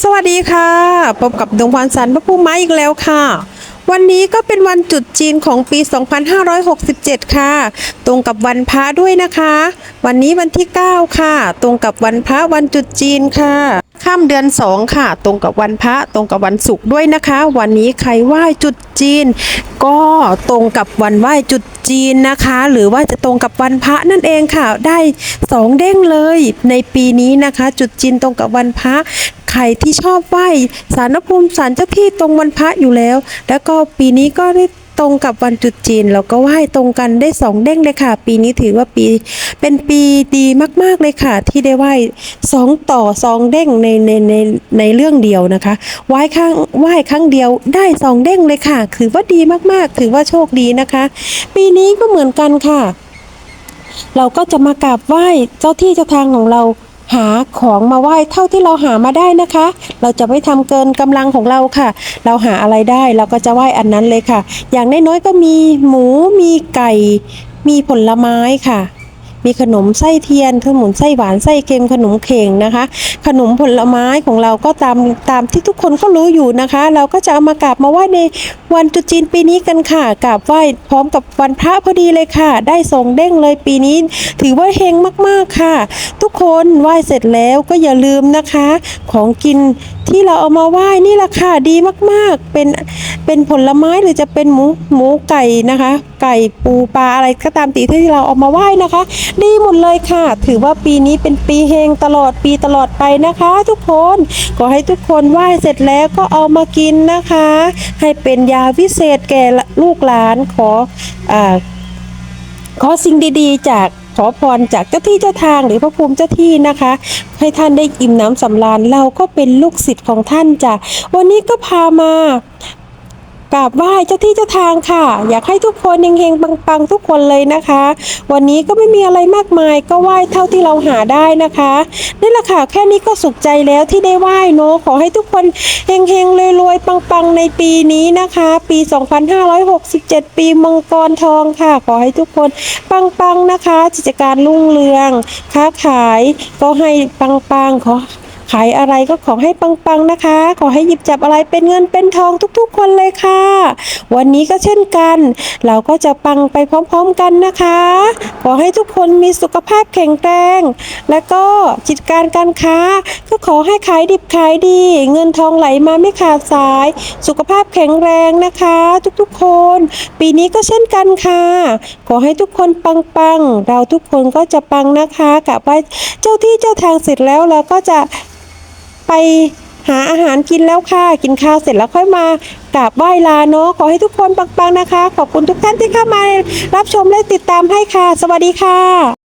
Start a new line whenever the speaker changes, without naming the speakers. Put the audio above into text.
สวัสดีค่ะ พบกับดวงพรสันพระภูมิมาอีกแล้วค่ะ วันนี้ก็เป็นวันจุดจีนของปี 2567 ค่ะ ตรงกับวันพระด้วยนะคะ วันนี้วันที่ 9 ค่ะ ตรงกับวันพระวันจุดจีนค่ะ ข้ามเดือน2ค่ะ ตรงกับวันพระตรงกับวันศุกร์ด้วยนะคะ วันนี้ใครไหว้จุดจีน ก็ตรงกับวันไหว้จุดจีนนะคะ หรือว่าจะตรงกับวันพระนั่นเองค่ะ ได้สองเด้งเลยในปีนี้นะคะ จุดจีนตรงกับวันพระใครที่ชอบไหว้สารพูมิสารเจ้าที่ตรงวันพระอยู่แล้ว แล้วก็ปีนี้ก็ได้ ตรงกับวันจุดจีนแล้วก็ไหว้ตรงกันได้สองเด้งเลยค่ะ ปีนี้ถือว่าปีเป็นปีดีมากๆเลยค่ะ ที่ได้ไหว้สองต่อสองเด้งในในในในเรื่องเดียวนะคะไหว้ครั้งไหว้ครั้งเดียวได้สองเด้งเลยค่ะ ถือว่าดีมากๆ ถือว่าโชคดีนะคะ ปีนี้ก็เหมือนกันค่ะ เราก็จะมากราบไหว้เจ้าที่เจ้าทางของเรา หาของมาไหว้เท่าที่เราหามาได้นะคะ เราจะไม่ทำเกินกำลังของเราค่ะ เราหาอะไรได้เราก็จะไหว้อันนั้นเลยค่ะ อย่างน้อยๆก็มีหมูมีไก่ มีผลไม้ค่ะ มีขนมไส้เทียนขนมไส้หวานไส้เค็มขนมเข่งนะคะ ขนมผลไม้ของเราก็ตามตามที่ทุกคนก็รู้อยู่นะคะ เราก็จะเอามากราบมาไหว้ในวันตรุจีนปีนี้กันค่ะกราบไหว้พร้อมกับวันพระพอดีเลยค่ะ ได้ทรงเด้งเลยปีนี้ ถือว่าเฮงมากๆค่ะ ทุกคนไหว้เสร็จแล้วก็อย่าลืมนะคะ ของกินที่เราเอามาไหว้นี่แหละค่ะดีมากๆ เป็นเป็นผลไม้หรือจะเป็นหมูหมูไก่นะคะ ไก่ปูปลาอะไรก็ตามตีที่เราเอามาไหว้นะคะ ดีหมดเลยค่ะ ถือว่าปีนี้เป็นปีเฮงตลอดปีตลอดไปนะคะ ทุกคนขอให้ทุกคนไหว้เสร็จแล้วก็เอามากินนะคะ ให้เป็นยาวิเศษแก่ลูกหลานขออ่าขอสิ่งดีๆ จากขอพรจากเจ้าที่เจ้าทางหรือพระภูมิเจ้าที่นะคะ ให้ท่านได้อิ่มน้ำสำราญเราก็เป็นลูกศิษย์ของท่านจ้ะวันนี้ก็พามา กราบไหว้เจ้าที่เจ้าทางค่ะ อยากให้ทุกคนเฮงๆปังๆทุกคนเลยนะคะ วันนี้ก็ไม่มีอะไรมากมายก็ไหว้เท่าที่เราหาได้นะคะนี่แหละค่ะแค่นี้ก็สุขใจแล้วที่ได้ไหว้เนาะขอให้ทุกคนเฮงๆรวยๆปังๆในปีนี้นะคะ ปี 2567 ปีมังกรทองค่ะ ขอให้ทุกคนปังๆนะคะกิจการรุ่งเรืองค้าขายก็ให้ปังๆขอ ขายอะไรก็ขอให้ปังๆนะคะ ขอให้หยิบจับอะไรเป็นเงินเป็นทองทุกๆ คนเลยค่ะ วันนี้ก็เช่นกัน เราก็จะปังไปพร้อมๆกันนะคะ ขอให้ทุกคนมีสุขภาพแข็งแรง และก็จิตการการค้า ก็ขอให้ขายดิบขายดี เงินทองไหลมาไม่ขาดสาย สุขภาพแข็งแรงนะคะ ทุกๆ คน ปีนี้ก็เช่นกันค่ะ ขอให้ทุกคนปังๆเราทุกคนก็จะปังนะคะกับว่าเจ้าที่เจ้าทางเสร็จแล้วเราก็จะ ไปหาอาหารกินแล้วค่ะ กินข้าวเสร็จแล้วค่อยมากราบไหว้ลาเนาะขอให้ทุกคนปังๆนะคะ ขอบคุณทุกท่านที่เข้ามารับชมและติดตามให้ค่ะ สวัสดีค่ะ